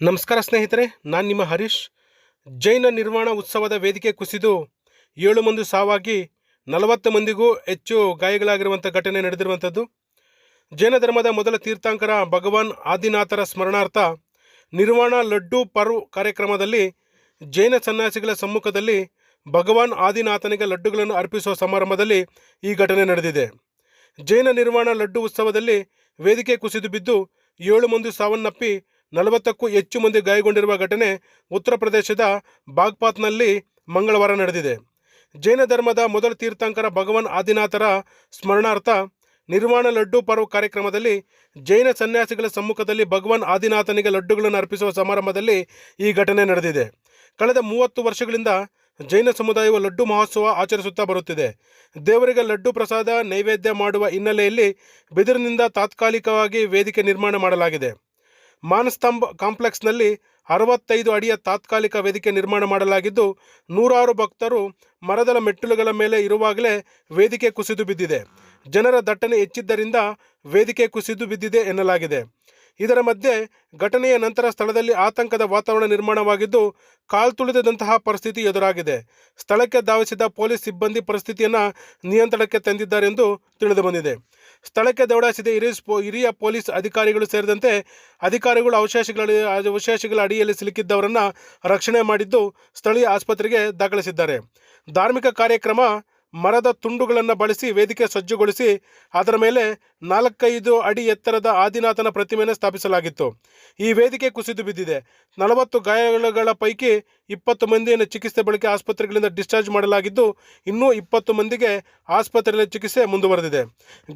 ನಮಸ್ಕಾರ ಸ್ನೇಹಿತರೆ, ನಾನು ನಿಮ್ಮ ಹರೀಶ್. ಜೈನ ನಿರ್ಮಾಣ ಉತ್ಸವದ ವೇದಿಕೆ ಕುಸಿದು ಏಳು ಮಂದಿ ಸಾವಾಗಿ ನಲವತ್ತು ಮಂದಿಗೂ ಹೆಚ್ಚು ಗಾಯಗಳಾಗಿರುವಂಥ ಘಟನೆ ನಡೆದಿರುವಂಥದ್ದು. ಜೈನ ಧರ್ಮದ ಮೊದಲ ತೀರ್ಥಾಂಕರ ಭಗವಾನ್ ಆದಿನಾಥರ ಸ್ಮರಣಾರ್ಥ ನಿರ್ವಾಣ ಲಡ್ಡು ಪರ್ವ್ ಕಾರ್ಯಕ್ರಮದಲ್ಲಿ ಜೈನ ಸನ್ಯಾಸಿಗಳ ಸಮ್ಮುಖದಲ್ಲಿ ಭಗವಾನ್ ಆದಿನಾಥನಿಗೆ ಲಡ್ಡುಗಳನ್ನು ಅರ್ಪಿಸುವ ಸಮಾರಂಭದಲ್ಲಿ ಈ ಘಟನೆ ನಡೆದಿದೆ. ಜೈನ ನಿರ್ವಾಣ ಲಡ್ಡು ಉತ್ಸವದಲ್ಲಿ ವೇದಿಕೆ ಕುಸಿದು ಬಿದ್ದು ಏಳು ಮಂದಿ ಸಾವನ್ನಪ್ಪಿ ನಲವತ್ತಕ್ಕೂ ಹೆಚ್ಚು ಮಂದಿ ಗಾಯಗೊಂಡಿರುವ ಘಟನೆ ಉತ್ತರ ಪ್ರದೇಶದ ಬಾಗ್ಪಾತ್ನಲ್ಲಿ ಮಂಗಳವಾರ ನಡೆದಿದೆ. ಜೈನ ಧರ್ಮದ ಮೊದಲ ತೀರ್ಥಂಕರ ಭಗವಾನ್ ಆದಿನಾಥರ ಸ್ಮರಣಾರ್ಥ ನಿರ್ವಾಣ ಲಡ್ಡು ಪರ್ವ ಕಾರ್ಯಕ್ರಮದಲ್ಲಿ ಜೈನ ಸನ್ಯಾಸಿಗಳ ಸಮ್ಮುಖದಲ್ಲಿ ಭಗವಾನ್ ಆದಿನಾಥನಿಗೆ ಲಡ್ಡುಗಳನ್ನು ಅರ್ಪಿಸುವ ಸಮಾರಂಭದಲ್ಲಿ ಈ ಘಟನೆ ನಡೆದಿದೆ. ಕಳೆದ ಮೂವತ್ತು ವರ್ಷಗಳಿಂದ ಜೈನ ಸಮುದಾಯವು ಲಡ್ಡು ಮಹೋತ್ಸವ ಆಚರಿಸುತ್ತಾ ಬರುತ್ತಿದೆ. ದೇವರಿಗೆ ಲಡ್ಡು ಪ್ರಸಾದ, ನೈವೇದ್ಯ ಮಾಡುವ ಹಿನ್ನೆಲೆಯಲ್ಲಿ ಬಿದಿರಿನಿಂದ ತಾತ್ಕಾಲಿಕವಾಗಿ ವೇದಿಕೆ ನಿರ್ಮಾಣ ಮಾಡಲಾಗಿದೆ. ಮಾನಸ್ತಂಭ್ ಕಾಂಪ್ಲೆಕ್ಸ್ನಲ್ಲಿ ಅರವತ್ತೈದು ಅಡಿಯ ತಾತ್ಕಾಲಿಕ ವೇದಿಕೆ ನಿರ್ಮಾಣ ಮಾಡಲಾಗಿದ್ದು, ನೂರಾರು ಭಕ್ತರು ಮರದಲ ಮೆಟ್ಟಿಲುಗಳ ಮೇಲೆ ಇರುವಾಗಲೇ ವೇದಿಕೆ ಕುಸಿದು ಬಿದ್ದಿದೆ. ಜನರ ದಟ್ಟಣೆ ಹೆಚ್ಚಿದ್ದರಿಂದ ವೇದಿಕೆ ಕುಸಿದು ಬಿದ್ದಿದೆ ಎನ್ನಲಾಗಿದೆ. ಇದರ ಮಧ್ಯೆ ಘಟನೆಯ ನಂತರ ಸ್ಥಳದಲ್ಲಿ ಆತಂಕದ ವಾತಾವರಣ ನಿರ್ಮಾಣವಾಗಿದ್ದು ಕಾಲ್ತುಳಿದಂತಹ ಪರಿಸ್ಥಿತಿ ಎದುರಾಗಿದೆ. ಸ್ಥಳಕ್ಕೆ ಧಾವಿಸಿದ ಪೊಲೀಸ್ ಸಿಬ್ಬಂದಿ ಪರಿಸ್ಥಿತಿಯನ್ನು ನಿಯಂತ್ರಣಕ್ಕೆ ತಂದಿದ್ದಾರೆಂದು ತಿಳಿದುಬಂದಿದೆ ಸ್ಥಳಕ್ಕೆ ದೌಡಾಯಿಸಿದ ಹಿರಿಯ ಹಿರಿಯ ಪೊಲೀಸ್ ಅಧಿಕಾರಿಗಳು ಸೇರಿದಂತೆ ಅಧಿಕಾರಿಗಳು ಅವಶೇಷಗಳ ಅವಶೇಷಗಳ ಅಡಿಯಲ್ಲಿ ಸಿಲುಕಿದ್ದವರನ್ನು ರಕ್ಷಣೆ ಮಾಡಿದ್ದು ಸ್ಥಳೀಯ ಆಸ್ಪತ್ರೆಗೆ ದಾಖಲಿಸಿದ್ದಾರೆ. ಧಾರ್ಮಿಕ ಕಾರ್ಯಕ್ರಮ ಮರದ ತುಂಡುಗಳನ್ನು ಬಳಸಿ ವೇದಿಕೆ ಸಜ್ಜುಗೊಳಿಸಿ ಅದರ ಮೇಲೆ ನಾಲ್ಕೈದು ಅಡಿ ಎತ್ತರದ ಆದಿನಾಥನ ಪ್ರತಿಮೆಯನ್ನು ಸ್ಥಾಪಿಸಲಾಗಿತ್ತು. ಈ ವೇದಿಕೆ ಕುಸಿದು ಬಿದ್ದಿದೆ. ನಲವತ್ತು ಗಾಯಗಳ ಪೈಕಿ ಇಪ್ಪತ್ತು ಮಂದಿಯನ್ನು ಚಿಕಿತ್ಸೆ ಬಳಿಕ ಆಸ್ಪತ್ರೆಗಳಿಂದ ಡಿಸ್ಚಾರ್ಜ್ ಮಾಡಲಾಗಿದ್ದು, ಇನ್ನೂ ಇಪ್ಪತ್ತು ಮಂದಿಗೆ ಆಸ್ಪತ್ರೆಯಲ್ಲಿ ಚಿಕಿತ್ಸೆ ಮುಂದುವರೆದಿದೆ.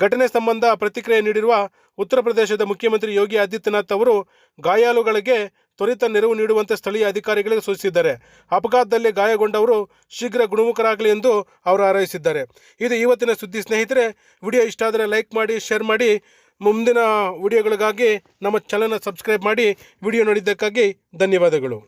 ಘಟನೆ ಸಂಬಂಧ ಪ್ರತಿಕ್ರಿಯೆ ನೀಡಿರುವ ಉತ್ತರ ಪ್ರದೇಶದ ಮುಖ್ಯಮಂತ್ರಿ ಯೋಗಿ ಆದಿತ್ಯನಾಥ್ ಅವರು ಗಾಯಾಳುಗಳಿಗೆ ತ್ವರಿತ ನೆರವು ನೀಡುವಂತೆ ಸ್ಥಳೀಯ ಅಧಿಕಾರಿಗಳಿಗೆ ಸೂಚಿಸಿದ್ದಾರೆ. ಅಪಘಾತದಲ್ಲಿ ಗಾಯಗೊಂಡವರು ಶೀಘ್ರ ಗುಣಮುಖರಾಗಲಿ ಎಂದು ಅವರು ಹಾರೈಸಿದ್ದಾರೆ. ಇದು ಇವತ್ತಿನ ಸುದ್ದಿ. ಸ್ನೇಹಿತರೆ, ವಿಡಿಯೋ ಇಷ್ಟ ಆದರೆ ಲೈಕ್ ಮಾಡಿ, ಶೇರ್ ಮಾಡಿ. ಮುಂದಿನ ವಿಡಿಯೋಗಳಿಗಾಗಿ ನಮ್ಮ ಚಾನಲ್ನ ಸಬ್ಸ್ಕ್ರೈಬ್ ಮಾಡಿ. ವಿಡಿಯೋ ನೋಡಿದ್ದಕ್ಕಾಗಿ ಧನ್ಯವಾದಗಳು.